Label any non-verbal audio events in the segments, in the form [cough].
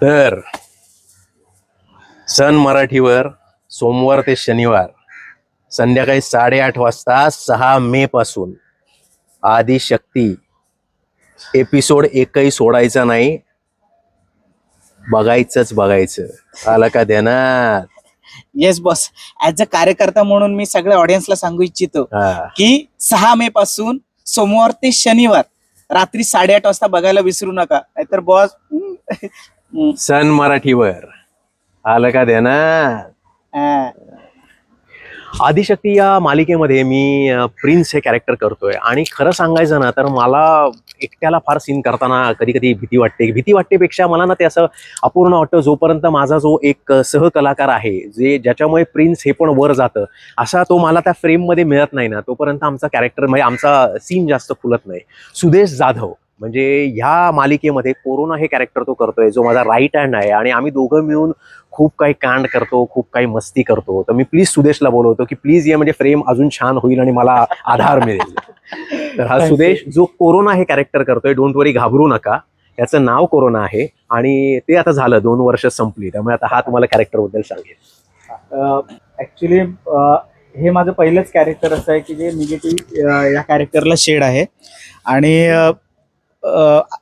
तर सन मराठीवर सोमवार ते शनिवार संध्याकाळी साडेआठ वाजता सहा मे पासून आदिशक्ती एपिसोड एकही सोडायचा नाही. बघायचंच बघायचं. आलं का ध्यानात? येस बॉस ऍज अ कार्यकर्ता म्हणून मी सगळ्या ऑडियन्सला सांगू इच्छितो हा. की सहा मे पासून सोमवार ते शनिवार रात्री साडेआठ वाजता बघायला विसरू नका. नाहीतर बॉस सन मराठीवर. आलं का ध्यानात आदिशक्ती या मालिकेमध्ये मी अ, प्रिन्स हे कॅरेक्टर करतोय. आणि खरं सांगायचं ना तर मला एकट्याला फार सीन करताना कधी कधी भीती वाटते. भीती वाटतेपेक्षा मला ना ते असं अपूर्ण वाटतं जोपर्यंत माझा जो एक अ, सहकलाकार आहे जे ज्याच्यामुळे प्रिन्स हे पण वर जातं असा तो मला त्या फ्रेममध्ये मिळत नाही ना तोपर्यंत आमचा कॅरेक्टर म्हणजे आमचा सीन जास्त फुलत नाही. सुदेश जाधव. म्हणजे ह्या मालिकेमध्ये कोरोना हे कॅरेक्टर तो करतोय जो माझा राईट हँड आहे. आणि आम्ही दोघं मिळून खूप काही कांड करतो खूप काही मस्ती करतो. तर मी प्लीज सुदेशला बोलवतो की प्लीज ये म्हणजे फ्रेम अजून छान होईल आणि मला आधार मिळेल. तर हा सुदेश जो कोरोना हे कॅरेक्टर करतोय डोंट वरी घाबरू नका. याचं नाव कोरोना आहे आणि ते आता झालं दोन वर्ष संपली. त्यामुळे आता हा तुम्हाला कॅरेक्टरबद्दल सांगेल ऍक्च्युली हे माझं पहिलंच कॅरेक्टर असं आहे की जे निगेटिव्ह या कॅरेक्टरला शेड आहे. आणि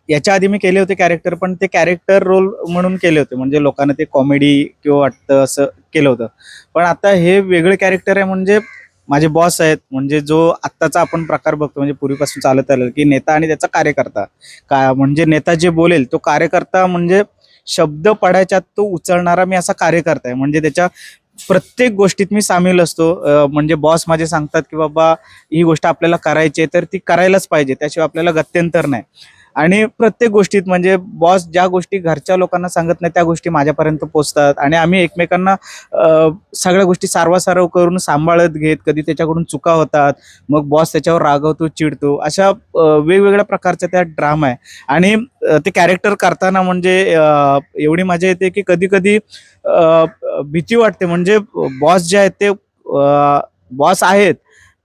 याच्या आधी मी केले होते कॅरेक्टर पण ते कॅरेक्टर रोल म्हणून केले होते. म्हणजे लोकांना ते कॉमेडी किंवा वाटतं असं केलं होतं. पण आता हे वेगळे कॅरेक्टर आहे म्हणजे माझे बॉस आहेत. म्हणजे जो आत्ताचा आपण प्रकार बघतो म्हणजे पूर्वीपासून चालत आलं की नेता आणि त्याचा कार्यकर्ता. का म्हणजे नेता जे बोलेल तो कार्यकर्ता म्हणजे शब्द पडायच्यात तो उचलणारा मी असा कार्यकर्ता आहे. म्हणजे त्याच्या प्रत्येक गोष्टीत मी सामील असतो. म्हणजे बॉस माझे सांगतात की बाबा ही गोष्ट आपल्याला करायची आहे तर ती करायलाच पाहिजे. त्याशिवाय आपल्याला गत्यंतर नाही. आणि प्रत्येक गोष्टीत म्हणजे बॉस ज्या गोष्टी घरच्या लोकांना सांगत नाही त्या गोष्टी माझ्यापर्यंत पोचतात आणि आम्ही एकमेकांना सगळ्या गोष्टी सारवासारव करून सांभाळत घेत कधी त्याच्याकडून चुका होतात मग बॉस त्याच्यावर रागवतो चिडतो. अशा वेगवेगळ्या प्रकारचा त्या ड्रामा आहे. आणि ते कॅरेक्टर करताना म्हणजे एवढी मजा येते की कधी कधी भीती वाटते. म्हणजे बॉस जे आहेत ते बॉस आहेत.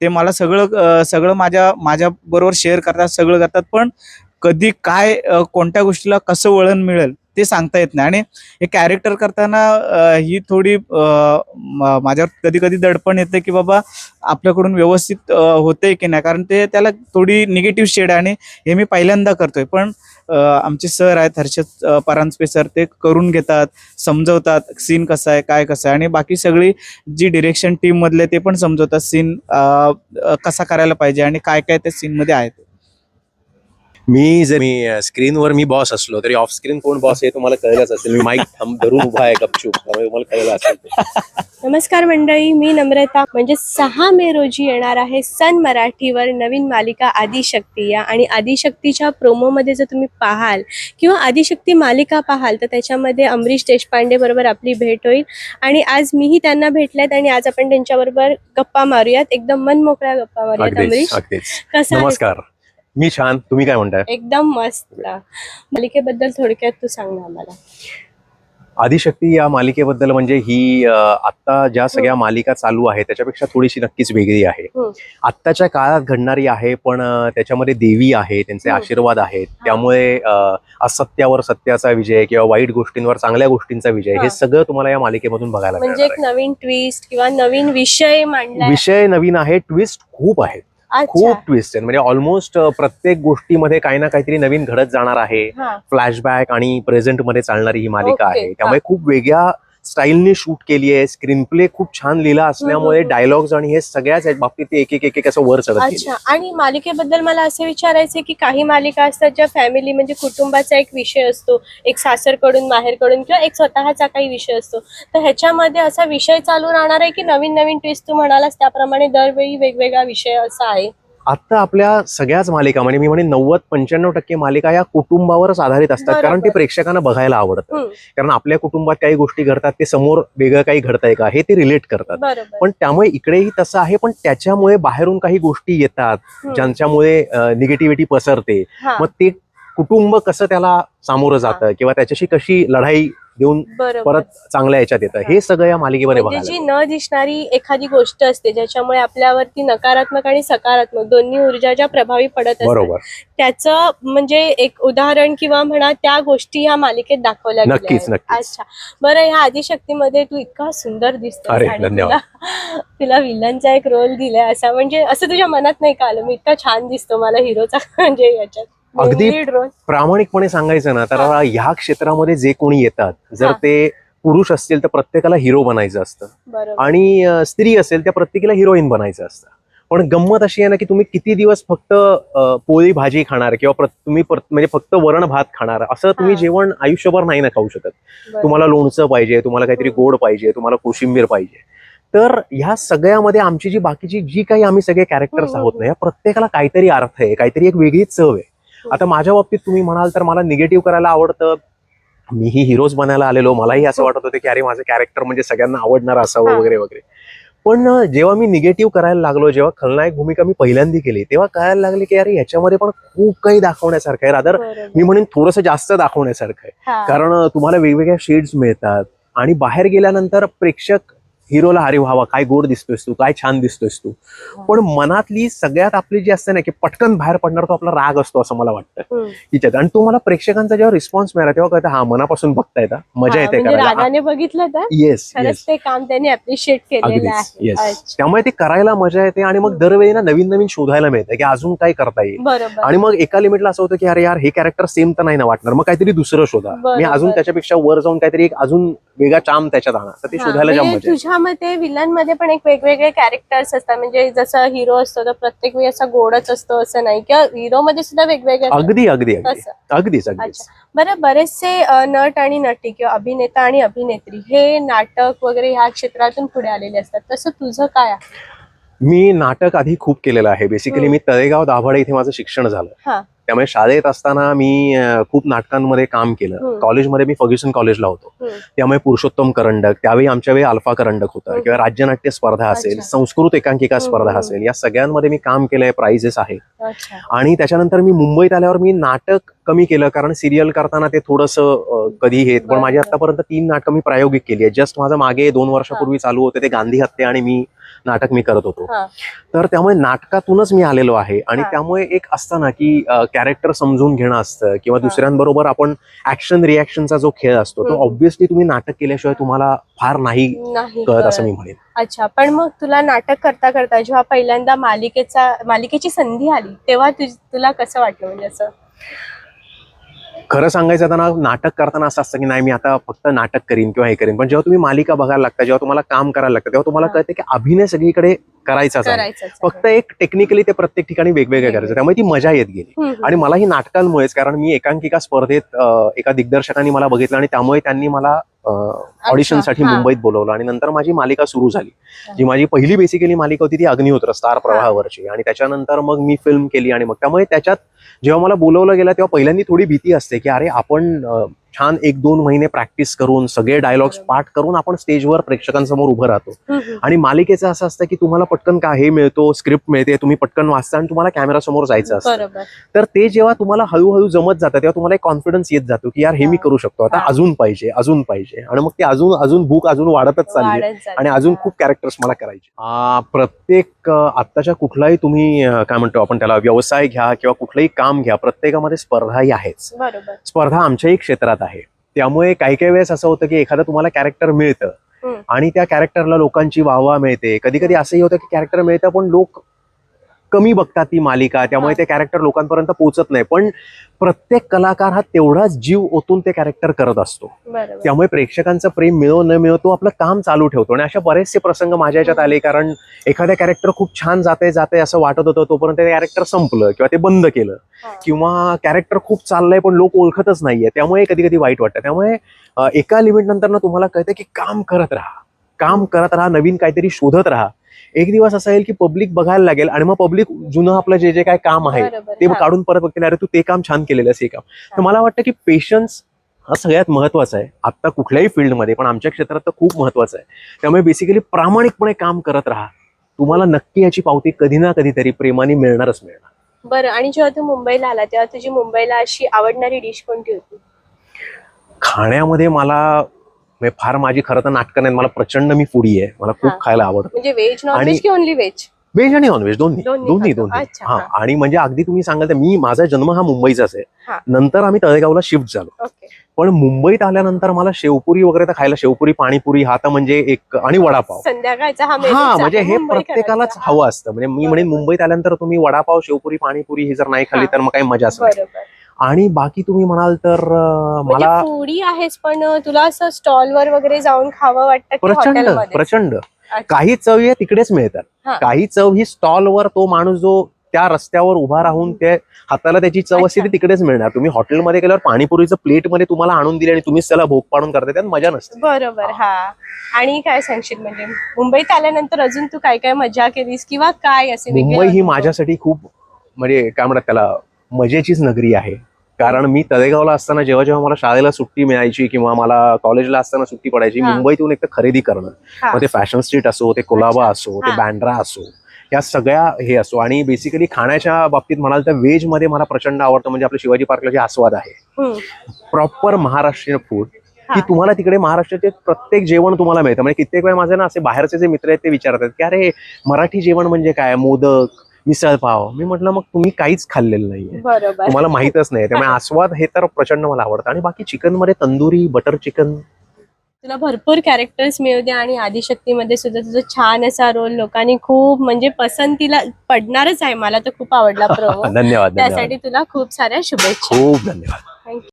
ते मला सगळं सगळं माझ्या माझ्या बरोबर शेअर करतात सगळं करतात. पण कधी काय कोणत्या गोष्टीला कसं वळण मिळेल ते सांगता येत नाही. आणि हे कॅरेक्टर करताना ही थोडी म- माझ्यावर कधी कधी दडपण येते की बाबा आपल्याकडून व्यवस्थित होते की नाही. कारण ते त्याला थोडी निगेटिव्ह शेड आहे आणि हे मी पहिल्यांदा करतोय. पण आमचे सर आहेत हर्षद परांजपे सर ते करून घेतात समजवतात सीन कसा आहे काय कसं आहे. आणि बाकी सगळी जी डिरेक्शन टीममधले ते पण समजवतात सीन कसा करायला पाहिजे आणि काय काय त्या सीनमध्ये आहे ते. मी जर मी स्क्रीनवर मी बॉस असलो तरी ऑफ स्क्रीन कोण बॉस आहे तुम्हाला कळलंच असेल. मी माईक धरून उभा आहे गपचूप त्यामुळे तुम्हाला कळलं असेल. नमस्कार मंडळी मी नम्रता. म्हणजे सहा मे रोजी येणार आहे सन मराठीवर नवीन मालिका आदिशक्ती या. आणि आदिशक्तीच्या प्रोमोमध्ये जर तुम्ही पाहाल किंवा आदिशक्ती मालिका पाहाल तर त्याच्यामध्ये अमरीश देशपांडे बरोबर आपली भेट होईल. आणि आज मीही त्यांना भेटल्यात आणि आज आपण त्यांच्याबरोबर गप्पा मारूयात. एकदम मन मोकळ्या गप्पा मारूयात अमरीश. कसं? नमस्कार. मी छान तुम्ही काय म्हणताय? एकदम मस्त. मालिकेबद्दल थोडक्यात तू सांग ना आम्हाला. आदिशक्ती या मालिकेबद्दल म्हणजे ही आत्ता ज्या सगळ्या मालिका चालू आहे त्याच्यापेक्षा थोडीशी नक्कीच वेगळी आहे. आत्ताच्या काळात घडणारी आहे पण त्याच्यामध्ये देवी आहे त्यांचे. आशीर्वाद आहेत. त्यामुळे असत्यावर सत्याचा विजय किंवा वाईट गोष्टींवर चांगल्या गोष्टींचा विजय हा. सगळं तुम्हाला या मालिकेमधून बघायला म्हणजे मिळणार एक नवीन ट्विस्ट किंवा नवीन विषय विषय नवीन आहे ट्विस्ट खूप आहेत. खूप ट्विस्ट आहेत म्हणजे ऑलमोस्ट प्रत्येक गोष्टीमध्ये काही ना काहीतरी नवीन घडत जाणार आहे. फ्लॅशबॅक आणि प्रेझेंटमध्ये चालणारी ही मालिका आहे. त्यामुळे खूप वेगळ्या स्टाईलने शूट केली आहे स्क्रीन प्ले खूप छान लिहिला असल्यामुळे. डायलॉग्स आणि हे सगळ्याच आहेत बाबतीत ते एक एक एक एक असं वर चढत. अच्छा आणि मालिकेबद्दल मला असे विचारायचे की काही मालिका असतात ज्या फॅमिली म्हणजे कुटुंबाचा एक विषय असतो एक सासरकडून माहेरकडून किंवा एक स्वतःचा काही विषय असतो तर ह्याच्यामध्ये असा विषय चालू राहणार आहे की नवीन नवीन ट्विस्ट तू म्हणालास त्याप्रमाणे दरवेळी वेगवेगळा विषय असा आहे आता आपल्या सगळ्याच मालिका म्हणजे मी म्हणे नव्वद पंच्याण्णव टक्के मालिका या कुटुंबावरच आधारित असतात. कारण. ते प्रेक्षकांना बघायला आवडतं. कारण आपल्या कुटुंबात काही गोष्टी घडतात ते समोर वेगळं काही घडतंय का हे ते रिलेट करतात. पण त्यामुळे इकडेही तसं आहे पण त्याच्यामुळे बाहेरून काही गोष्टी येतात ज्यांच्यामुळे निगेटिव्हिटी पसरते. मग ते कुटुंब कसं त्याला सामोरं जातं किंवा त्याच्याशी कशी लढाई देऊन परत चांगल्या याच्यात येतं. हे सगळं या मालिकेमध्ये म्हणजे बघायला जी. न दिसणारी एखादी गोष्ट असते ज्याच्यामुळे आपल्यावरती नकारात्मक आणि सकारात्मक दोन्ही ऊर्जा ज्या प्रभावी पडत बरोबर. त्याचं म्हणजे एक उदाहरण किंवा म्हणा त्या गोष्टी ह्या मालिकेत दाखवल्या गेल्या नक्कीच. अच्छा. बरं ह्या आदिशक्तीमध्ये तू इतका सुंदर दिसतो. तुला विलनचा एक रोल दिलाय असा. म्हणजे असं तुझ्या मनात नाही का आलं? मी इतका छान दिसतो मला हिरोचा [laughs] म्हणजे याच्यात. अगदी प्रामाणिकपणे सांगायचं ना तर हा. ह्या क्षेत्रामध्ये जे कोणी येतात जर हा. ते पुरुष असतील तर प्रत्येकाला हिरो बनायचं असतं आणि स्त्री असेल त्या प्रत्येकीला हिरोईन बनायचं असतं पण गंमत अशी आहे ना की तुम्ही किती दिवस फक्त पोळी भाजी खाणार किंवा तुम्ही म्हणजे फक्त वरण भात खाणार असं तुम्ही हा. जेवण आयुष्यभर नाही ना खाऊ शकत. तुम्हाला लोणचं पाहिजे तुम्हाला काहीतरी हम्म. गोड पाहिजे तुम्हाला कोशिंबीर पाहिजे तर ह्या सगळ्यामध्ये आमची जी बाकीची जी काही आम्ही सगळे कॅरेक्टर्स हम्म, आहोत हम्म. ना या प्रत्येकाला काहीतरी अर्थ आहे काहीतरी एक वेगळी चव आहे आता माझ्या बाबतीत तुम्ही म्हणाल तर मला निगेटिव्ह करायला आवडतं. मीही हिरोज बनायला आलेलो. मलाही असं वाटत होतं की अरे माझं कॅरेक्टर म्हणजे सगळ्यांना आवडणार असावं हा. वगैरे वगैरे. पण जेव्हा मी निगेटिव्ह करायला लागलो जेव्हा खलनायक भूमिका मी पहिल्यांदा केली तेव्हा कळायला लागले की अरे याच्यामध्ये पण खूप काही दाखवण्यासारखं आहे. रादर. मी म्हणेन थोडंसं जास्त दाखवण्यासारखं आहे. हा. कारण तुम्हाला वेगवेगळ्या शेड्स मिळतात. आणि बाहेर गेल्यानंतर प्रेक्षक हिरोला अरे व्हावा काय गोड दिसतोयस तू काय छान दिसतोयस तू. पण मनातली सगळ्यात आपली जी असते ना की पटकन बाहेर पडणार तो आपला राग असतो असं मला वाटतं. तिच्यात आणि तो मला प्रेक्षकांचा जेव्हा रिस्पॉन्स मिळाला तेव्हा कळतं हा मनापासून बघता येतं मजा हा, येते म्हणजे रागाने बघितलं तर? येस ते काम त्यांनी अप्रिशिएट केलेलं आहे. येस. त्यामुळे ते करायला मजा येते आणि मग दरवेळी ना नवीन नवीन शोधायला मिळतं की अजून काय करता येईल. आणि मग एका लिमिटला असं होतं की अरे यार हे कॅरेक्टर सेम तर नाही ना वाटणार मग काहीतरी दुसरं शोधा. मी. अजून त्याच्यापेक्षा वर जाऊन काहीतरी एक अजून वेगळा चाम त्याच्यात आणा. तर ते हा, शोधायला जाम म्हणजे मजा मते विलनमध्ये पण एक वेगवेगळे कॅरेक्टर्स असतात. म्हणजे जसं हिरो असतो तर प्रत्येक वेळी असा गोडच असतो असं नाही. किंवा हिरो मध्ये सुद्धा वेगवेगळे. अगदी अगदी अगदी. तसं. अगदीच अगदीच. अच्छा. बरं बरेचसे अ, नट आणि नटी किंवा अभिनेता आणि अभिनेत्री हे नाटक वगैरे ह्या क्षेत्रातून पुढे आलेले असतात. तसं तुझं काय आहे? मी नाटक आधी खूप केलेलं आहे. बेसिकली हम्म. मी तळेगाव दाभाडे इथे माझं शिक्षण झालं. हा. त्यामुळे शाळेत असताना मी खूप नाटकांमध्ये काम केलं. कॉलेजमध्ये मी फर्ग्युसन कॉलेजला होतो. त्यामुळे पुरुषोत्तम करंडक त्यावेळी आमच्या वेळी अल्फा करंडक होतं. किंवा राज्यनाट्य स्पर्धा असेल. संस्कृत एकांकिका स्पर्धा. असेल या सगळ्यांमध्ये मी काम केलंय प्राइजेस आहेत अच्छा आणि त्याच्यानंतर मी मुंबईत आल्यावर मी नाटक कमी केलं कारण सिरियल करताना ते थोडंसं कधी हे पण माझी. आतापर्यंत तीन नाटकं मी प्रायोगिक केली आहे जस्ट माझं मागे दोन वर्षापूर्वी चालू होते ते गांधी हत्या आणि मी नाटक मी करत होतो तर त्यामुळे नाटकातूनच मी आलेलो आहे आणि. त्यामुळे एक असतं ना की कॅरेक्टर समजून घेणं असतं किंवा. दुसऱ्यांबरोबर आपण ऍक्शन रिॲक्शनचा जो खेळ असतो तो. ऑब्व्हियसली तुम्ही नाटक केल्याशिवाय तुम्हाला फार नाही कळत असं. मी म्हणेन अच्छा पण मग तुला नाटक करता करता जेव्हा पहिल्यांदा मालिकेचा मालिकेची संधी आली तेव्हा तुला कसं वाटलं म्हणजे असं खरं सांगायचं तर ना नाटक करताना असं असतं की नाही मी आता फक्त नाटक करीन किंवा हे करीन पण जेव्हा तुम्ही मालिका बघायला लागता जेव्हा तुम्हाला काम करायला लागतं तेव्हा तुम्हाला. कळते की अभिनय सगळीकडे करायचाच आहे. फक्त एक टेक्निकली ते प्रत्येक ठिकाणी वेगवेगळं करायचं. त्यामुळे ती मजा येत गेली. आणि मला ही नाटकांमुळेच कारण मी एकांकिका स्पर्धेत एका दिग्दर्शकांनी मला बघितलं आणि त्यामुळे त्यांनी मला ऑडिशनसाठी. मुंबईत बोलवलं. आणि नंतर माझी मालिका सुरू झाली. जी माझी पहिली बेसिकली मालिका होती ती अग्निहोत्र स्टार प्रवाहावरची. आणि त्याच्यानंतर मग मी फिल्म केली आणि मग त्यामुळे त्याच्यात जेव्हा मला बोलवलं गेलं तेव्हा पहिल्यांदा थोडी भीती असते की अरे आपण छान एक दोन महिने प्रॅक्टिस करून सगळे डायलॉग्स. पाठ करून आपण स्टेजवर प्रेक्षकांसमोर उभं राहतो. आणि मालिकेचं असं असतं की तुम्हाला पटकन का हे मिळतो स्क्रिप्ट मिळते तुम्ही पटकन वाचता आणि तुम्हाला कॅमेरा समोर जायचं असतं तर ते जेव्हा तुम्हाला हळूहळू जमत जातं तेव्हा तुम्हाला एक कॉन्फिडन्स येत जातो की यार हे मी हा. करू शकतो आता हा. अजून पाहिजे अजून पाहिजे आणि मग ते अजून अजून भूक अजून वाढतच चालली. आणि अजून हा. खूप कॅरेक्टर्स मला करायचे प्रत्येक आत्ताच्या कुठलाही तुम्ही काय म्हणतो आपण त्याला व्यवसाय घ्या किंवा कुठलंही काम घ्या प्रत्येकामध्ये स्पर्धाही आहेच बरोबर स्पर्धा आमच्याही क्षेत्रात आहे. त्यामुळे काही काही वेळेस असं होतं की एखादं तुम्हाला कॅरेक्टर मिळतं. आणि त्या कॅरेक्टरला लोकांची वाहवा मिळते. कधी कधी असंही होतं की कॅरेक्टर मिळतं पण लोक कमी बघतात ती मालिका त्यामुळे. ते कॅरेक्टर लोकांपर्यंत पोहोचत नाही. पण प्रत्येक कलाकार हा तेवढाच जीव ओतून ते कॅरेक्टर करत असतो. त्यामुळे प्रेक्षकांचं प्रेम मिळो न मिळो तो आपलं काम चालू ठेवतो. आणि अशा बरेचसे प्रसंग माझ्या याच्यात आले कारण एखाद्या कॅरेक्टर खूप छान जाते जाते असं वाटत होतं तोपर्यंत ते कॅरेक्टर संपलं किंवा ते बंद केलं. किंवा कॅरेक्टर खूप चाललंय पण लोक ओळखतच नाहीये. त्यामुळे कधी कधी वाईट वाटतं. त्यामुळे एका लिमिट नंतर ना तुम्हाला कळतं की काम करत राहा. काम करत राहा नवीन काहीतरी शोधत राहा. एक दिवस असं येईल की पब्लिक बघायला लागेल आणि मग पब्लिक जुनं आपलं जे जे काय काम आहे ते. काढून परत बघतील अरे तू ते काम छान केलेलं हे काम. तर. मला वाटतं की पेशन्स हा सगळ्यात महत्त्वाचा आहे. आता कुठल्याही फील्डमध्ये पण आमच्या क्षेत्रात तर खूप महत्वाचं आहे. त्यामुळे बेसिकली प्रामाणिकपणे काम करत राहा. तुम्हाला नक्की याची पावती कधी ना कधीतरी प्रेमाने मिळणारच मिळणार. बरं आणि जेव्हा तू मुंबईला आला तेव्हा तुझी मुंबईला अशी आवडणारी डिश कोणती होती? खाण्यामध्ये मला म्हणजे फार माझी खरं तर नाटकं नाही मला प्रचंड मी फुडी आहे. मला खूप. खायला आवडतं. म्हणजे व्हेज आणि- की ओनली व्हेज व्हेज आणि नॉनव्हेज दोन्ही. दोन्ही दोन्ही हा. आणि म्हणजे अगदी तुम्ही सांगाल तर मी माझा जन्म हा मुंबईचाच आहे. नंतर आम्ही तळेगावला शिफ्ट झालो. पण मुंबईत आल्यानंतर मला शेवपुरी वगैरे तर खायला शेवपुरी पाणीपुरी हा तर म्हणजे एक आणि वडापाव. संध्याकाळचा हा म्हणजे हे. प्रत्येकालाच हवं असतं. म्हणजे मी म्हणेन मुंबईत आल्यानंतर तुम्ही वडापाव शेवपुरी पाणीपुरी हे जर नाही खाल्ली. तर मग काही मजाच नाही. बरोबर. आणि बाकी तुम्ही म्हणाल तर म्हणजे मला फूडी आहेस पण तुला असं स्टॉल वर वगैरे जाऊन खावं वाटतं प्रचंड प्रचंड. काही चव आहे तिकडेच मिळतात. हा. काही चव ही स्टॉलवर तो माणूस जो त्या रस्त्यावर उभा राहून ते हाताला त्याची चव असते ती. तिकडेच मिळणार. तुम्ही हॉटेलमध्ये गेल्यावर पाणीपुरीचं प्लेटमध्ये तुम्हाला आणून दिली आणि तुम्हीच त्याला भोग पाडून करता त्यात मजा नसते. बरोबर हा. आणि काय सांगशील म्हणजे? मुंबईत आल्यानंतर अजून तू काय काय मजा केलीस किंवा काय असे मुंबई ही? माझ्यासाठी खूप म्हणजे काय म्हणतात त्याला मजेचीच नगरी आहे. कारण मी तळेगावला असताना जेव्हा जेव्हा मला शाळेला सुट्टी मिळायची किंवा मला कॉलेजला असताना सुट्टी पडायची. मुंबईतून एक तर खरेदी करणं. मग ते फॅशन स्ट्रीट असो ते कोलाबा. असो ते. बँड्रा असो या सगळ्या हे असो आणि बेसिकली खाण्याच्या बाबतीत म्हणाल तर व्हेजमध्ये मला प्रचंड आवडतं म्हणजे आपल्या शिवाजी पार्कला जे आस्वाद आहे. Proper Maharashtrian food. की तुम्हाला तिकडे महाराष्ट्राचे प्रत्येक जेवण तुम्हाला मिळतं म्हणजे कित्येक वेळा माझे ना असे बाहेरचे जे मित्र आहेत ते विचारतात की अरे मराठी जेवण म्हणजे काय मोदक मिसळ पाव. मी म्हटलं मग तुम्ही काहीच खाल्लेलं नाहीये. तुम्हाला माहितच नाही. त्यामुळे [laughs] आस्वाद हे तर प्रचंड मला आवडतं. आणि बाकी चिकनमध्ये तंदुरी बटर चिकन तुला भरपूर कॅरेक्टर्स मिळू दे आणि आदिशक्तीमध्ये सुद्धा तुझा छान असा रोल लोकांनी खूप म्हणजे पसंतीला पडणारच आहे. मला तर खूप आवडला [laughs] धन्यवाद धन्यवाद. त्यासाठी तुला खूप साऱ्या शुभेच्छा. खूप धन्यवाद. थँक्यू